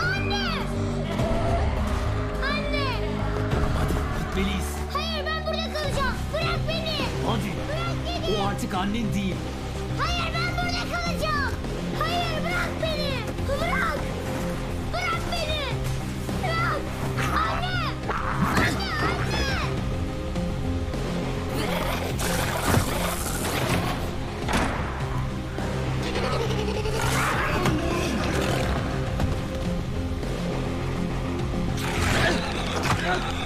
Anne! Anne! Gitmeliyiz. Hayır ben burada kalacağım. Bırak beni. Hadi. Bırak beni. O artık annen değil. Hayır Amen.